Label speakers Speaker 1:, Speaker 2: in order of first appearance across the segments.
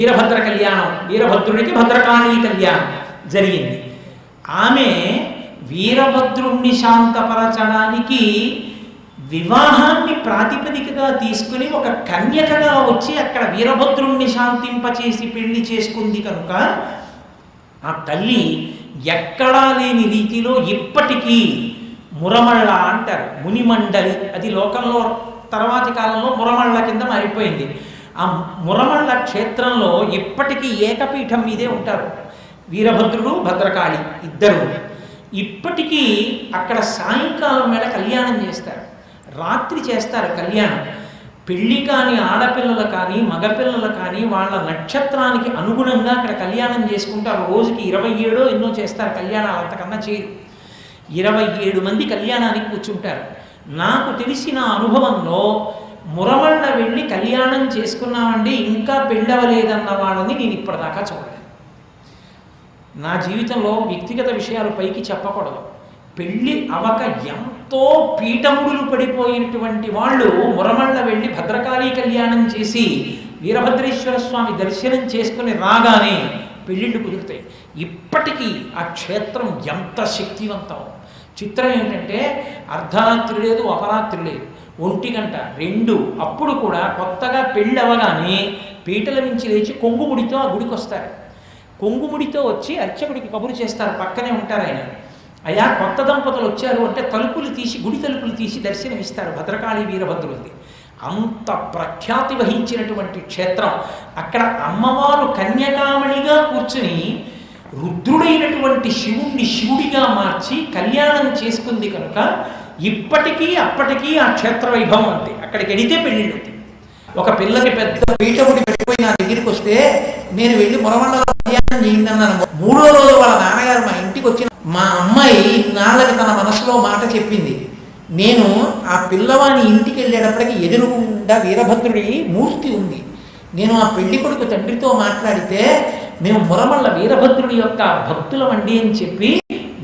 Speaker 1: వీరభద్ర కళ్యాణం వీరభద్రుడికి భద్రకాళీ కళ్యాణం జరిగింది. ఆమె వీరభద్రుణ్ణి శాంతపరచడానికి వివాహాన్ని ప్రాతిపదికగా తీసుకుని ఒక కన్యకగా వచ్చి అక్కడ వీరభద్రుణ్ణి శాంతింపచేసి పెళ్ళి చేసుకుంది కనుక ఆ తల్లి ఎక్కడా లేని రీతిలో ఇప్పటికీ మురమళ్ళ అంటారు మునిమండలి. అది లోకంలో తర్వాతి కాలంలో మురమళ్ళ కింద మారిపోయింది. ఆ మురమళ్ళ క్షేత్రంలో ఇప్పటికీ ఏకపీఠం మీదే ఉంటారు. వీరభద్రుడు భద్రకాళి ఇద్దరు. ఇప్పటికీ అక్కడ సాయంకాలం వేళ కళ్యాణం చేస్తారు. రాత్రి చేస్తారు కళ్యాణం. పెళ్ళి కానీ ఆడపిల్లలు కానీ మగపిల్లలు కానీ వాళ్ళ నక్షత్రానికి అనుగుణంగా అక్కడ కళ్యాణం చేసుకుంటారు. రోజుకి ఇరవై ఏడో ఎన్నో చేస్తారు కళ్యాణాలు అంతకన్నా చేయరు ఇరవై ఏడు మంది కళ్యాణానికి కూర్చుంటారు. నాకు తెలిసిన అనుభవంలో మురమళ్ళ వెళ్ళి కళ్యాణం చేసుకున్నామండి ఇంకా పెళ్ళవలేదన్న వాళ్ళని నేను ఇప్పటిదాకా చూడలేదు. నా జీవితంలో వ్యక్తిగత విషయాలు పైకి చెప్పకూడదు. పెళ్ళి అవక ఎంతో పీఠముడులు పడిపోయినటువంటి వాళ్ళు మురమళ్ళ వెళ్ళి భద్రకాళీ కళ్యాణం చేసి వీరభద్రేశ్వర స్వామి దర్శనం చేసుకుని రాగానే పెళ్ళిళ్ళు కుదురుతాయి. ఇప్పటికీ ఆ క్షేత్రం ఎంత శక్తివంతం. చిత్రం ఏంటంటే అర్ధరాత్రి లేదు అపరాత్రి లేదు. ఒంటి గంట రెండు అప్పుడు కూడా కొత్తగా పెళ్ళవగానే పీటల నుంచి లేచి కొంగుముడితో ఆ గుడికి వస్తారు. కొంగుముడితో వచ్చి అర్చకుడికి కబురు చేస్తారు పక్కనే ఉంటారు ఆయన. అయా కొత్త దంపతులు వచ్చారు అంటే తలుపులు తీసి గుడి తలుపులు తీసి దర్శనమిస్తారు భద్రకాళి వీరభద్రుడిది అంత ప్రఖ్యాతి వహించినటువంటి క్షేత్రం. అక్కడ అమ్మవారు కన్యకామణిగా కూర్చుని రుద్రుడైనటువంటి శివుణ్ణి శివుడిగా మార్చి కళ్యాణం చేసుకుంది కనుక ఇప్పటికీ అప్పటికీ ఆ క్షేత్ర వైభవం అంతే అక్కడికి వెడితే పెళ్ళిళ్ళు అంతే ఒక పిల్లకి పెద్ద పీఠముడి పెట్టిపోయి నా దగ్గరికి వస్తే నేను వెళ్ళి మురమండల కళ్యాణం చేయిందన్నాను. మూడో రోజు వాళ్ళ నాన్నగారు మా ఇంటికి వచ్చిన మా అమ్మాయి నాన్నకి తన మనసులో మాట చెప్పింది. నేను ఆ పిల్లవాని ఇంటికి వెళ్ళేటప్పటికి ఎదురుగుండా వీరభద్రుడి మూర్తి ఉంది. నేను ఆ పెళ్ళి కొడుకు తండ్రితో మాట్లాడితే మేము మురమల్ల వీరభద్రుడి యొక్క భక్తులమండి అని చెప్పి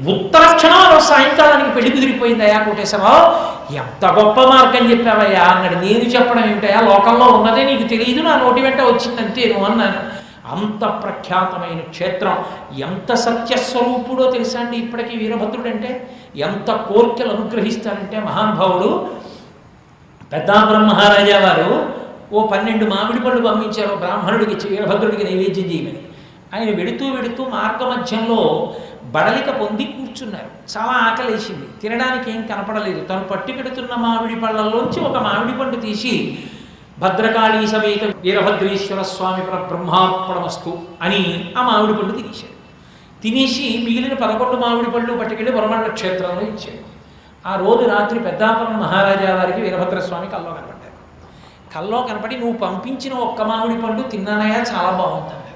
Speaker 1: ఉత్తర క్షణాలు సాయంకాలానికి పెళ్ళి కుదిరిపోయింది అయ్యా కోటేశ్వరరావు ఎంత గొప్ప మార్గం చెప్పావయ్యా. అన్నాడు నేను చెప్పడం ఏమిటయా లోకంలో ఉన్నదే నీకు తెలియదు నా నోటి వెంట వచ్చిందంతేను అన్నాను. అంత ప్రఖ్యాతమైన క్షేత్రం. ఎంత సత్యస్వరూపుడో తెలుసా అండి ఇప్పటికీ వీరభద్రుడు అంటే ఎంత కోర్కెలు అనుగ్రహిస్తారంటే మహానుభావుడు. పెద్దాపురం మహారాజా వారు ఓ పన్నెండు మామిడి పళ్ళు పంపించారు. బ్రాహ్మణుడికి వీరభద్రుడికి నైవేద్యం చేయమని. ఆయన వెడుతూ వెడుతూ మార్గ మధ్యంలో బడలిక పొంది కూర్చున్నారు. చాలా ఆకలేసింది. తినడానికి ఏం కనపడలేదు. తను పట్టుకెడుతున్న మామిడి పళ్ళల్లోంచి ఒక మామిడి పండు తీసి భద్రకాళీ సమేత వీరభద్రేశ్వర స్వామి ప్ర బ్రహ్మార్పణమస్తు అని ఆ మామిడి పండు తినేశాడు. తినేసి మిగిలిన పదకొండు మామిడి పళ్ళు పట్టుకెళ్ళి వరమండ క్షేత్రంలో ఇచ్చాడు. ఆ రోజు రాత్రి పెద్దాపురం మహారాజా వారికి వీరభద్రస్వామి కల్లో కనపడ్డారు. కల్లో కనపడి నువ్వు పంపించిన ఒక్క మామిడి పండు తిన్నానయా చాలా బాగుంది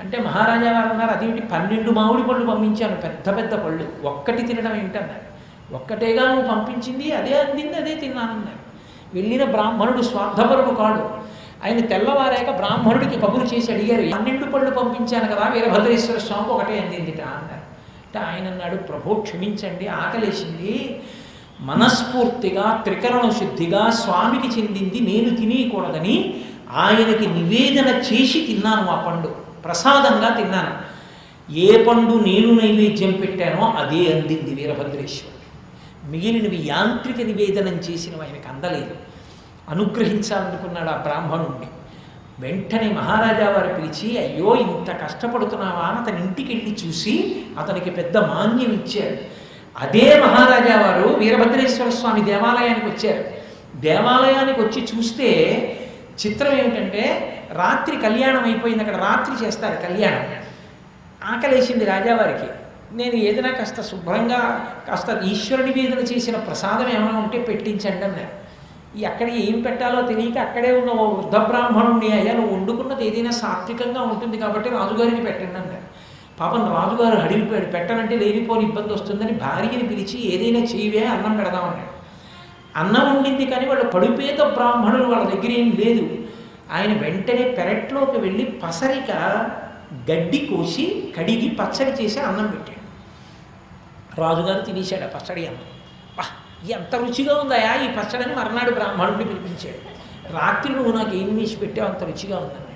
Speaker 1: అంటే మహారాజా వారు అన్నారు అదేమిటి? పన్నెండు మామిడి పళ్ళు పంపించాను పెద్ద పెద్ద పళ్ళు. ఒక్కటి తినడం ఏంటన్నారు? ఒక్కటేగా నువ్వు పంపించింది అదే అందింది అదే తిన్నానన్నారు. వెళ్ళిన బ్రాహ్మణుడు స్వార్థపరుడు కాడు. ఆయన తెల్లవారాక బ్రాహ్మణుడికి కబురు చేసి అడిగారు పన్నెండు పళ్ళు పంపించాను కదా వీరభద్రేశ్వర స్వామికి ఒకటే అందిందిట అన్నారు. అంటే ఆయన అన్నాడు ప్రభు క్షమించండి ఆకలేసింది. మనస్ఫూర్తిగా త్రికరణ శుద్ధిగా స్వామికి చెందింది నేను తినేయకూడదని ఆయనకి నివేదన చేసి తిన్నాను ఆ పండు. ప్రసాదంగా తిన్నాను. ఏ పండు నేను నైవేద్యం పెట్టానో అదే అందింది వీరభద్రేశ్వరుడు. మిగిలినవి యాంత్రిక నివేదనం చేసినవి ఆయనకు అందలేదు. అనుగ్రహించాలనుకున్నాడు ఆ బ్రాహ్మణుణ్ణి. వెంటనే మహారాజా వారు పిలిచి అయ్యో ఇంత కష్టపడుతున్నావా? అని అతని ఇంటికి వెళ్ళి చూసి అతనికి పెద్ద మాన్యం ఇచ్చారు అదే మహారాజా వారు వీరభద్రేశ్వర స్వామి దేవాలయానికి వచ్చారు. దేవాలయానికి వచ్చి చూస్తే చిత్రం ఏమిటంటే రాత్రి కళ్యాణం అయిపోయింది అక్కడ రాత్రి చేస్తారు కళ్యాణం. ఆకలేసింది రాజావారికి. నేను ఏదైనా కాస్త శుభ్రంగా కాస్త ఈశ్వరుడి వేదన చేసిన ప్రసాదం ఏమైనా ఉంటే పెట్టించండి అన్నారు. ఈ అక్కడ ఏం పెట్టాలో తెలియక అక్కడే ఉన్న ఓ వృద్ధ బ్రాహ్మణుడిని అయ్యా నువ్వు వండుకున్నది ఏదైనా సాత్వికంగా ఉంటుంది కాబట్టి రాజుగారికి పెట్టండి అన్నారు. పాపం రాజుగారు హడిలిపోయాడు. పెట్టనంటే లేనిపోని ఇబ్బంది వస్తుందని భార్యని పిలిచి ఏదైనా చేయవే అన్నం పెడదామన్నాడు అన్నం ఉండింది కానీ వాళ్ళు పడిపేద బ్రాహ్మణులు వాళ్ళ దగ్గర ఏం లేదు. ఆయన వెంటనే పెరట్లోకి వెళ్ళి పసరిక గడ్డి కోసి కడిగి పచ్చడి చేసి అన్నం పెట్టాడు. రాజుగారు తినేశాడు ఆ పచ్చడి అన్నం. ఎంత రుచిగా ఉందాయా ఈ పచ్చడిని మర్నాడు బ్రాహ్మణుడిని పిలిపించాడు. రాత్రి నువ్వు నాకు ఏం వేసి పెట్టావు అంత రుచిగా ఉందన్నాడు.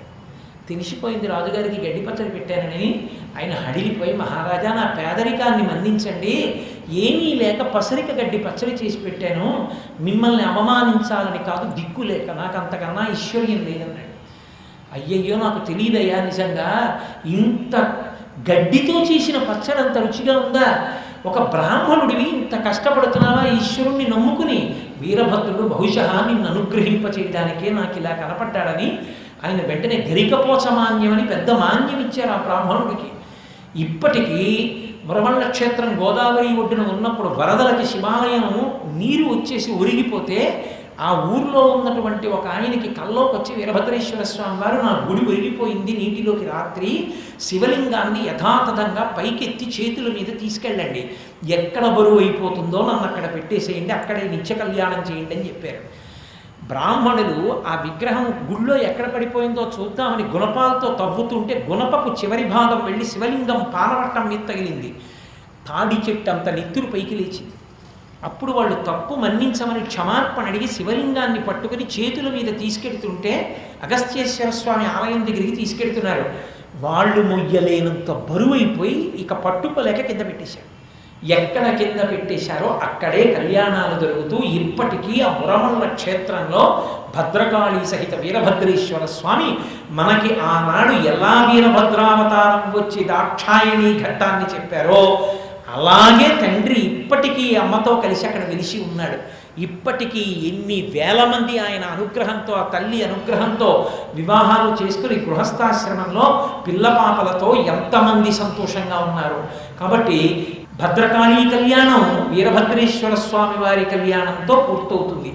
Speaker 1: తెలిసిపోయింది రాజుగారికి గడ్డి పచ్చడి పెట్టానని. ఆయన హడిలిపోయి మహారాజా నా పేదరికాన్ని మన్నించండి. ఏమీ లేక పసరిక గడ్డి పచ్చడి చేసి పెట్టాను. మిమ్మల్ని అవమానించాలని కాదు దిక్కు లేక నాకు అంతకన్నా ఐశ్వర్యం లేదన్నాడు. అయ్యయ్యో నాకు తెలియదయ్యా నిజంగా ఇంత గడ్డితో చేసిన పచ్చడి అంత రుచిగా ఉందా? ఒక బ్రాహ్మణుడివి ఇంత కష్టపడుతున్నావా? ఈశ్వరుణ్ణి నమ్ముకుని వీరభద్రుడు బహుశా నిన్ను అనుగ్రహింపచేయడానికే నాకు ఇలా కనపడ్డాడని ఆయన వెంటనే గరికపోచ మాన్యం అని పెద్ద మాన్యం ఇచ్చారు ఆ బ్రాహ్మణుడికి. ఇప్పటికీ మురమళ్ళ క్షేత్రం గోదావరి ఒడ్డున ఉన్నప్పుడు వరదలకి శివాలయం నీరు వచ్చేసి ఒరిగిపోతే ఆ ఊర్లో ఉన్నటువంటి ఒక ఆయనకి కల్లోకి వచ్చి వీరభద్రేశ్వర స్వామి వారు నా గుడి ఒరిగిపోయింది నీటిలోకి రాత్రి శివలింగాన్ని యథాతథంగా పైకెత్తి చేతుల మీద తీసుకెళ్ళండి. ఎక్కడ బరువు అయిపోతుందో నన్ను అక్కడ పెట్టేసేయండి అక్కడే నిత్య కళ్యాణం చేయండి అని చెప్పారు. బ్రాహ్మణులు ఆ విగ్రహం గుళ్ళో ఎక్కడ పడిపోయిందో చూద్దామని గుణపాలతో తవ్వుతుంటే గుణపపు చివరి భాగం వెళ్ళి శివలింగం పాలవట్టం మీద తగిలింది. తాడి చెట్టు అంత నెత్తురు పైకి లేచింది. అప్పుడు వాళ్ళు తప్పు మన్నించమని క్షమార్పణ అడిగి శివలింగాన్ని పట్టుకుని చేతుల మీద తీసుకెడుతుంటే అగస్త్యేశ్వర స్వామి ఆలయం దగ్గరికి తీసుకెడుతున్నారు. వాళ్ళు మొయ్యలేనంత బరువైపోయి ఇక పట్టుకోలేక కింద పెట్టేశారు. ఎక్కడ కింద పెట్టేశారో అక్కడే కళ్యాణాలు జరుగుతూ ఇప్పటికీ ఆ మురమల్ల క్షేత్రంలో భద్రకాళి సహిత వీరభద్రేశ్వర స్వామి మనకి ఆనాడు ఎలా వీరభద్రావతారం వచ్చి దాక్షాయణి ఘట్టాన్ని చెప్పారో అలాగే తండ్రి ఇప్పటికీ అమ్మతో కలిసి అక్కడ వెలిసి ఉన్నాడు. ఇప్పటికీ ఎన్ని వేల మంది ఆయన అనుగ్రహంతో ఆ తల్లి అనుగ్రహంతో వివాహాలు చేసుకుని గృహస్థాశ్రమంలో పిల్లపాపలతో ఎంతమంది సంతోషంగా ఉన్నారు. కాబట్టి భద్రకాళీ కళ్యాణం వీరభద్రేశ్వర స్వామి వారి కళ్యాణంతో పూర్తవుతుంది